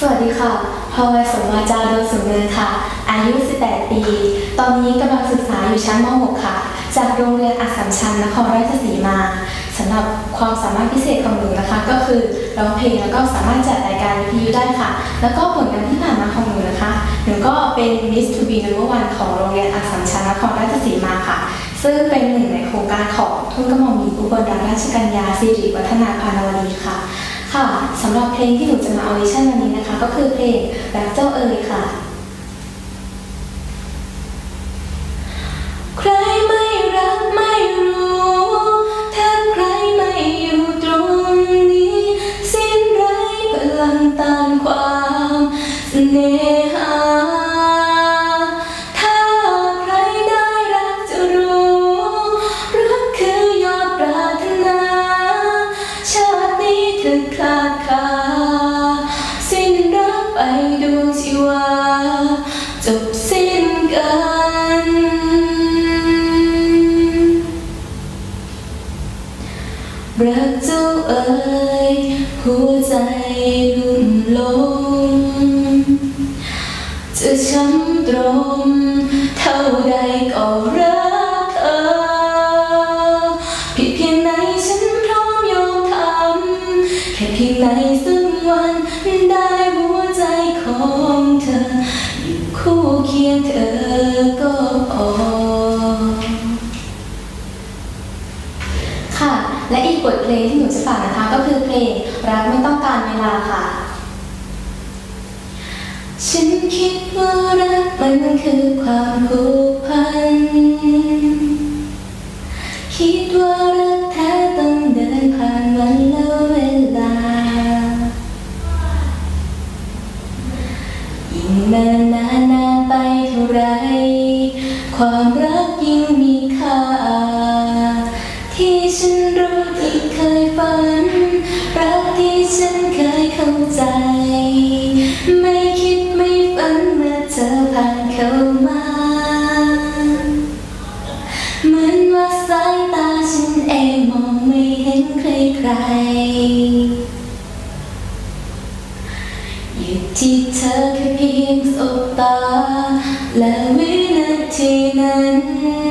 สวัสดีค่ะพลอยสมวาจาโดยสุเนินค่ะ อายุ 18 ปี ตอนนี้กำลังศึกษาอยู่ชั้นม .6 ค่ะ จากโรงเรียนอัสสัมชัญนครราชสีมาสำหรับความสามารถพิเศษของหนูนะคะ ก็คือร้องเพลงแล้วก็สามารถจัดรายการวิทยุได้ค่ะ แล้วก็ผลงานที่ผ่านมาของหนูนะคะ หนูก็เป็น Miss to be number one ของโรงเรียนอัสสัมชัญนครราชสีมาค่ะ ซึ่งเป็นหนึ่งในโครงการของทุนกระหม่อมหญิงอุบลรัตนราชกัญญาสิริวัฒนาพานวดีค่ะ ค่ะสำหรับเพลงที่หนูจะมาออดิชั่นวันนี้นะคะ ก็คือเพลงรักเจ้าเอ๋ยค่ะ ดวงชีวา จบสิ้นกัน รักเจ้าเอ๋ยหัวใจลุ่มหลง จะช้ำตรงเท่าใดก็รักเธอผิดเพียงไหนฉันพร้อมยอมทำแค่เพียงไหนสักวันได้ ของเธอ อยู่คู่เคียงเธอก็พอค่ะ และอีกบทเพลงที่หนูจะฝากนะคะก็คือเพลงรักไม่ต้องการเวลาค่ะ ฉันคิดว่ารักมันคือความผูกพัน ความรักยิ่งมีค่า ที่ฉันรู้ที่เคยฝัน รักที่ฉันเคยเข้าใจ ไม่คิดไม่ฝันเมื่อเธอผ่านเข้ามา เหมือนว่าสายตาฉันเองมองไม่เห็นใครใคร หยุดที่เธอแค่เพียงสบตา และวินาทีนั้น